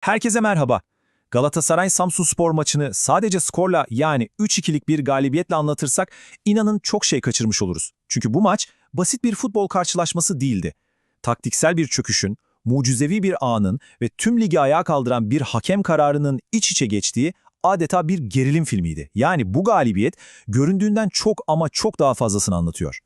Herkese merhaba. Galatasaray Samsun Spor maçını sadece skorla yani 3-2'lik bir galibiyetle anlatırsak inanın çok şey kaçırmış oluruz. Çünkü bu maç basit bir futbol karşılaşması değildi. Taktiksel bir çöküşün, mucizevi bir anın ve tüm ligi ayağa kaldıran bir hakem kararının iç içe geçtiği adeta bir gerilim filmiydi. Yani bu galibiyet göründüğünden çok ama çok daha fazlasını anlatıyor.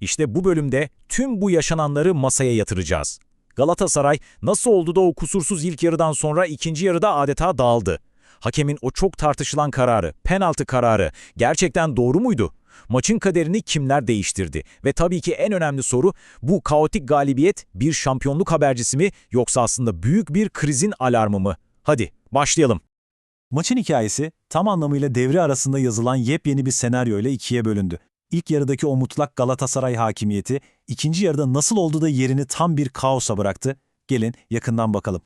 İşte bu bölümde tüm bu yaşananları masaya yatıracağız. Galatasaray nasıl oldu da o kusursuz ilk yarıdan sonra ikinci yarıda adeta dağıldı? Hakemin o çok tartışılan kararı, penaltı kararı gerçekten doğru muydu? Maçın kaderini kimler değiştirdi? Ve tabii ki en önemli soru bu kaotik galibiyet bir şampiyonluk habercisi mi yoksa aslında büyük bir krizin alarmı mı? Hadi başlayalım. Maçın hikayesi tam anlamıyla devre arasında yazılan yepyeni bir senaryo ile ikiye bölündü. İlk yarıdaki o mutlak Galatasaray hakimiyeti, ikinci yarıda nasıl oldu da yerini tam bir kaosa bıraktı? Gelin yakından bakalım.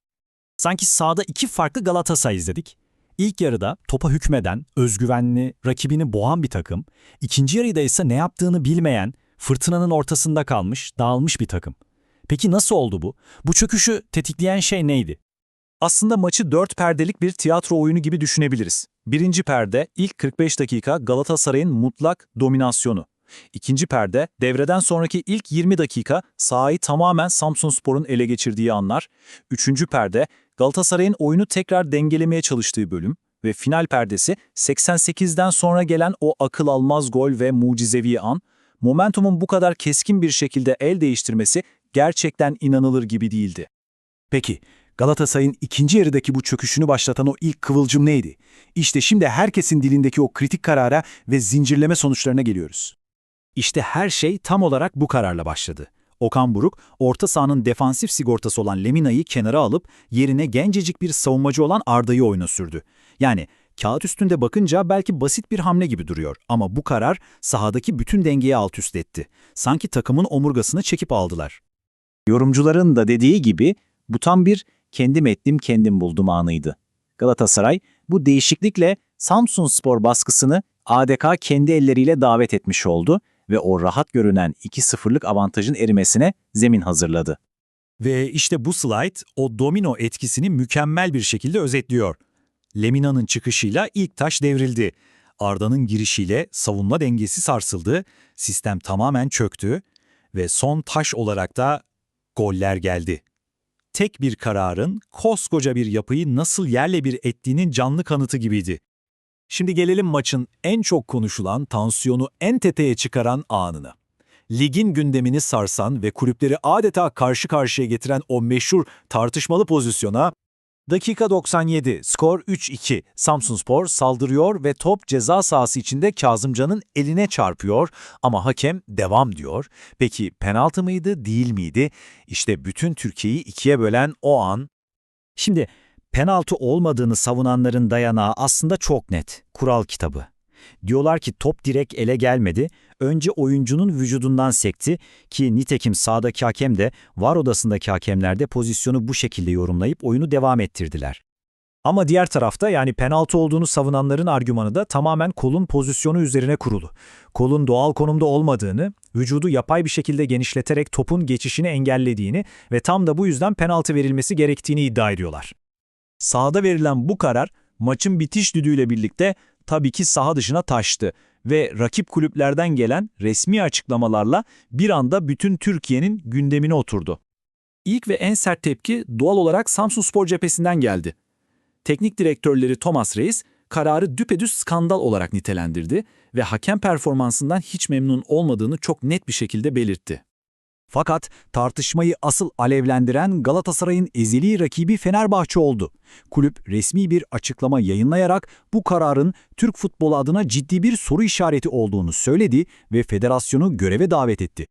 Sanki sahada iki farklı Galatasaray izledik. İlk yarıda topa hükmeden, özgüvenli, rakibini boğan bir takım. İkinci yarıda ise ne yaptığını bilmeyen, fırtınanın ortasında kalmış, dağılmış bir takım. Peki nasıl oldu bu? Bu çöküşü tetikleyen şey neydi? Aslında maçı dört perdelik bir tiyatro oyunu gibi düşünebiliriz. Birinci perde ilk 45 dakika Galatasaray'ın mutlak dominasyonu. İkinci perde devreden sonraki ilk 20 dakika sahayı tamamen Samsunspor'un ele geçirdiği anlar. Üçüncü perde Galatasaray'ın oyunu tekrar dengelemeye çalıştığı bölüm. Ve final perdesi 88'den sonra gelen o akıl almaz gol ve mucizevi an. Momentumun bu kadar keskin bir şekilde el değiştirmesi gerçekten inanılır gibi değildi. Peki, Galatasaray'ın ikinci yarıdaki bu çöküşünü başlatan o ilk kıvılcım neydi? İşte şimdi herkesin dilindeki o kritik karara ve zincirleme sonuçlarına geliyoruz. İşte her şey tam olarak bu kararla başladı. Okan Buruk, orta sahanın defansif sigortası olan Lemina'yı kenara alıp yerine gencecik bir savunmacı olan Arda'yı oyuna sürdü. Yani kağıt üstünde bakınca belki basit bir hamle gibi duruyor ama bu karar sahadaki bütün dengeyi alt üst etti. Sanki takımın omurgasını çekip aldılar. Yorumcuların da dediği gibi bu tam bir kendim ettim kendim buldum anıydı. Galatasaray bu değişiklikle Samsun Spor baskısını ADK kendi elleriyle davet etmiş oldu ve o rahat görünen 2-0'lık avantajın erimesine zemin hazırladı. Ve işte bu slide o domino etkisini mükemmel bir şekilde özetliyor. Lemina'nın çıkışıyla ilk taş devrildi. Arda'nın girişiyle savunma dengesi sarsıldı, sistem tamamen çöktü ve son taş olarak da goller geldi. Tek bir kararın koskoca bir yapıyı nasıl yerle bir ettiğinin canlı kanıtı gibiydi. Şimdi gelelim maçın en çok konuşulan, tansiyonu en tepeye çıkaran anına. Ligin gündemini sarsan ve kulüpleri adeta karşı karşıya getiren o meşhur tartışmalı pozisyona Dakika 97, skor 3-2. Samsunspor saldırıyor ve top ceza sahası içinde Kazımcan'ın eline çarpıyor ama hakem devam diyor. Peki penaltı mıydı, değil miydi? İşte bütün Türkiye'yi ikiye bölen o an Şimdi penaltı olmadığını savunanların dayanağı aslında çok net. Kural kitabı. Diyorlar ki top direkt ele gelmedi, önce oyuncunun vücudundan sekti ki nitekim sağdaki hakem de var odasındaki hakemler de pozisyonu bu şekilde yorumlayıp oyunu devam ettirdiler. Ama diğer tarafta yani penaltı olduğunu savunanların argümanı da tamamen kolun pozisyonu üzerine kurulu. Kolun doğal konumda olmadığını, vücudu yapay bir şekilde genişleterek topun geçişini engellediğini ve tam da bu yüzden penaltı verilmesi gerektiğini iddia ediyorlar. Sahada verilen bu karar maçın bitiş düdüğüyle birlikte tabii ki saha dışına taştı ve rakip kulüplerden gelen resmi açıklamalarla bir anda bütün Türkiye'nin gündemine oturdu. İlk ve en sert tepki doğal olarak Samsunspor cephesinden geldi. Teknik direktörleri Thomas Reis kararı düpedüz skandal olarak nitelendirdi ve hakem performansından hiç memnun olmadığını çok net bir şekilde belirtti. Fakat tartışmayı asıl alevlendiren Galatasaray'ın ezeli rakibi Fenerbahçe oldu. Kulüp resmi bir açıklama yayınlayarak bu kararın Türk futbolu adına ciddi bir soru işareti olduğunu söyledi ve federasyonu göreve davet etti.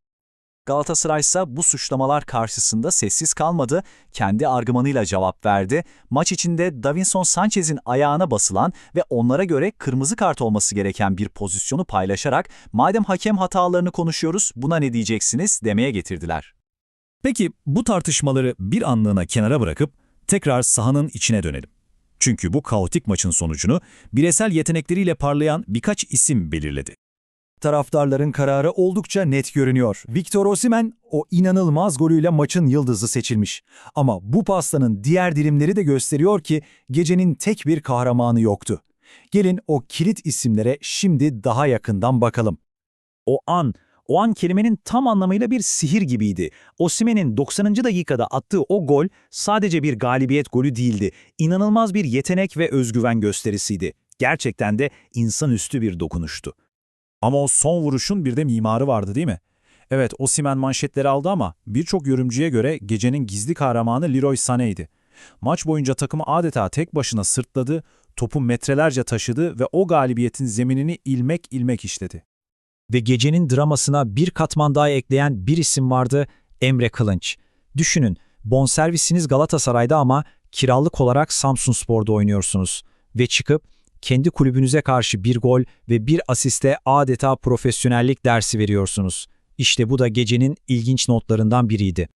Galatasaray ise bu suçlamalar karşısında sessiz kalmadı, kendi argümanıyla cevap verdi. Maç içinde Davinson Sanchez'in ayağına basılan ve onlara göre kırmızı kart olması gereken bir pozisyonu paylaşarak madem hakem hatalarını konuşuyoruz buna ne diyeceksiniz demeye getirdiler. Peki bu tartışmaları bir anlığına kenara bırakıp tekrar sahanın içine dönelim. Çünkü bu kaotik maçın sonucunu bireysel yetenekleriyle parlayan birkaç isim belirledi. Taraftarların kararı oldukça net görünüyor. Victor Osimhen o inanılmaz golüyle maçın yıldızı seçilmiş. Ama bu pastanın diğer dilimleri de gösteriyor ki gecenin tek bir kahramanı yoktu. Gelin o kilit isimlere şimdi daha yakından bakalım. O an, o an kelimenin tam anlamıyla bir sihir gibiydi. Osimhen'in 90. dakikada attığı o gol sadece bir galibiyet golü değildi. İnanılmaz bir yetenek ve özgüven gösterisiydi. Gerçekten de insanüstü bir dokunuştu. Ama o son vuruşun bir de mimarı vardı değil mi? Evet Osimhen manşetleri aldı ama birçok yorumcuya göre gecenin gizli kahramanı Leroy Sané'ydi. Maç boyunca takımı adeta tek başına sırtladı, topu metrelerce taşıdı ve o galibiyetin zeminini ilmek ilmek işledi. Ve gecenin dramasına bir katman daha ekleyen bir isim vardı, Emre Kılınç. Düşünün, bonservisiniz Galatasaray'da ama kiralık olarak Samsunspor'da oynuyorsunuz. Ve çıkıp kendi kulübünüze karşı bir gol ve bir asiste adeta profesyonellik dersi veriyorsunuz. İşte bu da gecenin ilginç notlarından biriydi.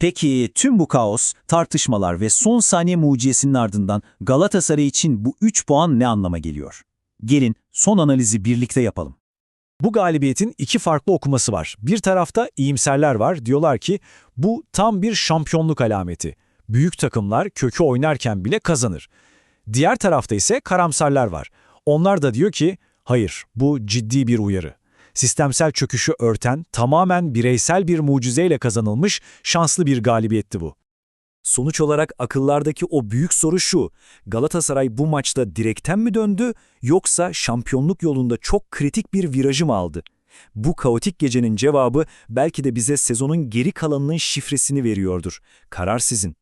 Peki tüm bu kaos, tartışmalar ve son saniye mucizesinin ardından Galatasaray için bu 3 puan ne anlama geliyor? Gelin son analizi birlikte yapalım. Bu galibiyetin iki farklı okuması var. Bir tarafta iyimserler var. Diyorlar ki bu tam bir şampiyonluk alameti. Büyük takımlar kökü oynarken bile kazanır. Diğer tarafta ise karamsarlar var. Onlar da diyor ki hayır bu ciddi bir uyarı. Sistemsel çöküşü örten tamamen bireysel bir mucizeyle kazanılmış şanslı bir galibiyetti bu. Sonuç olarak akıllardaki o büyük soru şu, Galatasaray bu maçta direkten mi döndü yoksa şampiyonluk yolunda çok kritik bir virajı mı aldı? Bu kaotik gecenin cevabı belki de bize sezonun geri kalanının şifresini veriyordur. Karar sizin.